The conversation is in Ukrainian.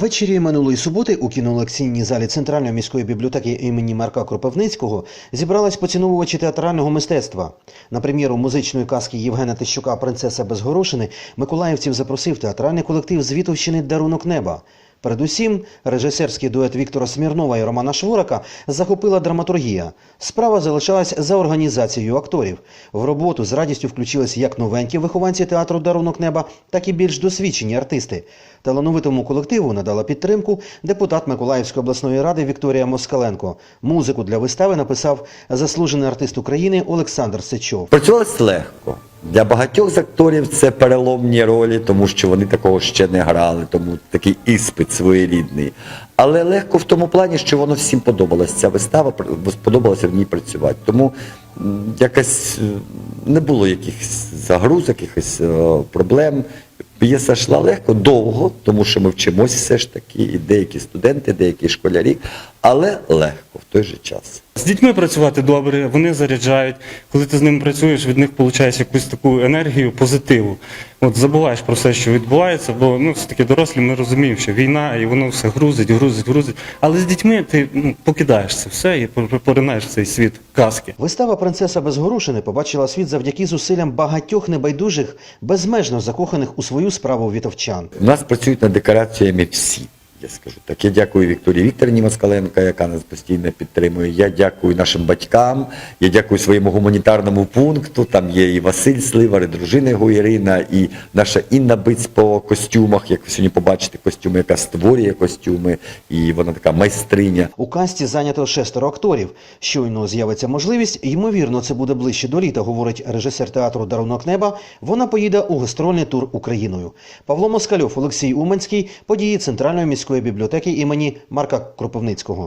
Ввечері минулої суботи у кінолекційній залі Центральної міської бібліотеки імені Марка Кропивницького зібрались поціновувачі театрального мистецтва. На прем'єру музичної казки Євгена Тищука Принцеса без горошини Миколаївців запросив театральний колектив Звітовщини Дарунок неба. Передусім, режисерський дует Віктора Смірнова і Романа Шворака захопила драматургія. Справа залишалась за організацією акторів. В роботу з радістю включились як новенькі вихованці театру Дарунок неба, так і більш досвідчені артисти. Талановитому колективу надала підтримку депутат Миколаївської обласної ради Вікторія Москаленко. Музику для вистави написав заслужений артист України Олександр Сичов. Працювалось легко. Для багатьох з акторів це переломні ролі, тому що вони такого ще не грали, тому такий іспит своєрідний. Але легко в тому плані, що воно всім подобалось. Ця вистава сподобалося в ній працювати. Тому якось е, не було якихось загруз, якихось е, проблем. П'єса йшла легко, довго, тому що ми вчимось все ж таки, і деякі студенти, деякі школярі, але легко в той же час. З дітьми працювати добре, вони заряджають. Коли ти з ними працюєш, від них получаєш якусь таку енергію, позитиву. От забуваєш про все, що відбувається, бо ну все таки дорослі ми розуміємо, що війна і воно все грузить, грузить, грузить. Але з дітьми ти ну, покидаєш це все і поринаєш в цей світ казки. Вистава Принцеса без горошини побачила світ завдяки зусиллям багатьох небайдужих, безмежно закоханих у свою справу вітовчан. У нас працюють над декораціями всі. Я скажу так. Я дякую Вікторії Вікторівні Москаленко, яка нас постійно підтримує. Я дякую нашим батькам, я дякую своєму гуманітарному пункту. Там є і Василь Сливар, і дружина його Ірина, і наша Інна Биць по костюмах, як ви сьогодні побачите, костюми, яка створює костюми, і вона така майстриня. У касті зайнято шестеро акторів. Щойно з'явиться можливість, ймовірно, це буде ближче до літа, говорить режисер театру Дарунок неба. Вона поїде у гастрольний тур Україною. Павло Москальов, Олексій Уманський, події Центральної міської бібліотеки імені Марка Кропивницького.